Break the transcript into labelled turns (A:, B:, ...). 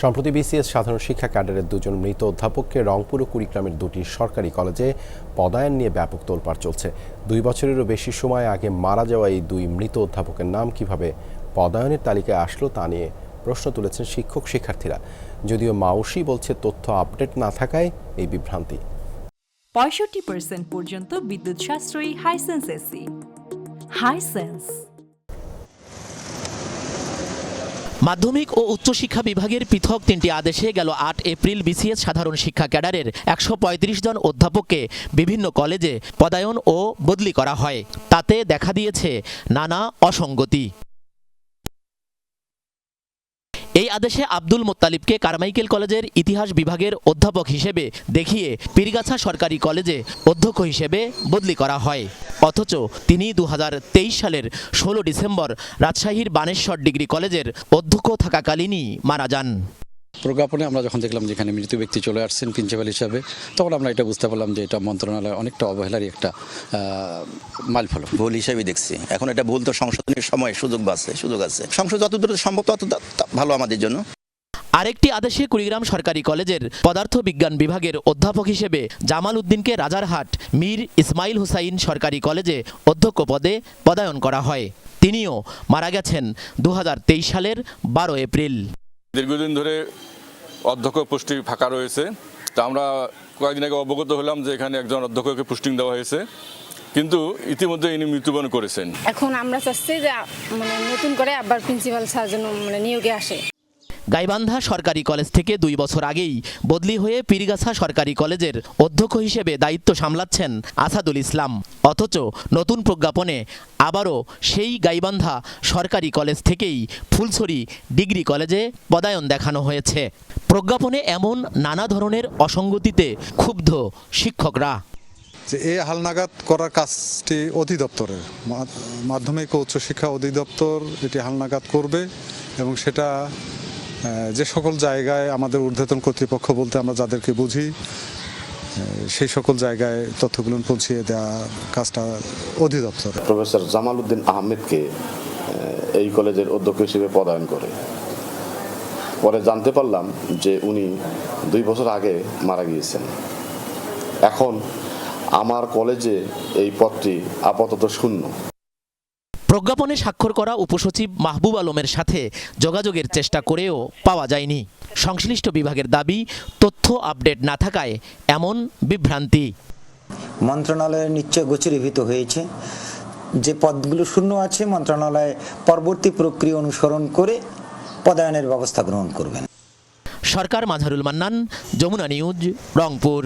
A: সম্প্রতি বিসিএস সাধারণ শিক্ষা ক্যাডারের দুজন মৃত অধ্যাপককে রংপুর ও কুড়িগ্রামের দুটি সরকারি কলেজে পদায়ন নিয়ে ব্যাপক তোলপাড় চলছে। দুই বছরেরও বেশি সময় আগে মারা যাওয়া এই দুই মৃত অধ্যাপকের নাম কীভাবে পদায়নের তালিকায় আসলো তা নিয়ে প্রশ্ন তুলেছেন শিক্ষক শিক্ষার্থীরা। যদিও মাউসি বলছে, তথ্য আপডেট না থাকায় এই বিভ্রান্তি।
B: পঁয়ষট্টি পর্যন্ত বিদ্যুৎ সাশ্রয়ী হাইসেন্স এসি হাইসেন্স
C: মাধ্যমিক ও উচ্চশিক্ষা বিভাগের পৃথক তিনটি আদেশে গেল আট এপ্রিল বিসিএস সাধারণ শিক্ষা ক্যাডারের একশো পঁয়ত্রিশ জন অধ্যাপককে বিভিন্ন কলেজে পদায়ন ও বদলি করা হয়। তাতে দেখা দিয়েছে নানা অসঙ্গতি। এই আদেশে আব্দুল মোত্তালিবকে কারমাইকেল কলেজের ইতিহাস বিভাগের অধ্যাপক হিসেবে দেখিয়ে পীরগাছা সরকারি কলেজে অধ্যক্ষ হিসেবে বদলি করা হয়। অথচ তিনি দু হাজার তেইশ সালের ষোলো ডিসেম্বর রাজশাহীর বানেশ্বর ডিগ্রি কলেজের অধ্যক্ষ থাকাকালীনই মারা যান।
D: প্রজ্ঞাপনে আমরা যখন দেখলাম যে এখানে মৃত ব্যক্তি চলে আসছেন প্রিন্সিপাল হিসাবে তখন আমরা এটা বুঝতে পারলাম যে এটা মন্ত্রণালয় অনেকটা অবহেলারই একটা মাইল ফলক
E: ভুল হিসেবে দেখছি। এখন এটা ভুল তো সংশোধনের সময় সুযোগ আছে সুযোগ আছে। সংশোধন যত যতদূর সম্ভব তত ভালো আমাদের জন্য।
C: আরেকটি আদেশে কুড়িগ্রাম সরকারি কলেজের পদার্থ বিজ্ঞান বিভাগের অধ্যাপক হিসেবে জামাল উদ্দিনকে রাজারহাট মীর ইসমাইল হুসাইন সরকারি কলেজে অধ্যক্ষ পদে পদায়ন করা হয়। তিনিও মারা গেছেন দু হাজার তেইশ সালের বারো এপ্রিল।
F: দীর্ঘদিন ধরে অধ্যক্ষ পুষ্টি ফাঁকা রয়েছে। তা আমরা কয়েকদিন আগে অবগত হলাম যে এখানে একজন অধ্যক্ষকে পুষ্টিং দেওয়া হয়েছে। কিন্তু ইতিমধ্যে ইনি মৃত্যুবরণ করেছেন।
G: এখন আমরা চাচ্ছি যে মানে নতুন করে আবার প্রিন্সিপাল স্যার যেন মানে নিয়োগে আসে।
C: গাইবান্ধা সরকারি কলেজ থেকে দুই বছর আগেই বদলি হয়ে পীরগাছা সরকারি কলেজের অধ্যক্ষ হিসেবে দায়িত্ব সামলাচ্ছেন আসাদুল ইসলাম। অথচ নতুন প্রজ্ঞাপনে আবারও সেই গাইবান্ধা সরকারি কলেজ থেকেই ফুলছড়ি ডিগ্রি কলেজে পদায়ন দেখানো হয়েছে। প্রজ্ঞাপনে এমন নানা ধরনের অসঙ্গতিতে ক্ষুব্ধ শিক্ষকরা।
H: যে এই হালনাগাদ করার কাজটি অধিদপ্তরের মাধ্যমিক ও উচ্চশিক্ষা অধিদপ্তর এটি হালনাগাদ করবে এবং সেটা যে সকল জায়গায় আমাদের ঊর্ধ্বতন কর্তৃপক্ষ বলতে আমরা যাদেরকে বুঝি সেই সকল জায়গায় তথ্যগুলো পৌঁছিয়ে দেওয়া কাজটা অধিদপ্তর।
I: প্রফেসর জামাল উদ্দিন আহমেদকে এই কলেজের অধ্যক্ষ হিসেবে পদায়ন করে। পরে জানতে পারলাম যে উনি দুই বছর আগে মারা গিয়েছেন। এখন আমার কলেজে এই পদটি আপাতত শূন্য।
C: প্রজ্ঞাপনে স্বাক্ষর করা উপসচিব মাহবুব আলমের সাথে যোগাযোগের চেষ্টা করেও পাওয়া যায়নি। সংশ্লিষ্ট বিভাগের দাবি তথ্য আপডেট না থাকায় এমন বিভ্রান্তি।
J: মন্ত্রণালয়ের নিশ্চয় গোচরীভূত হয়েছে। যে পদগুলো শূন্য আছে মন্ত্রণালয় পরবর্তী প্রক্রিয়া অনুসরণ করে পদায়নের ব্যবস্থা গ্রহণ করবেন।
C: সরকার মাঝারুল মান্নান যমুনা নিউজ রংপুর।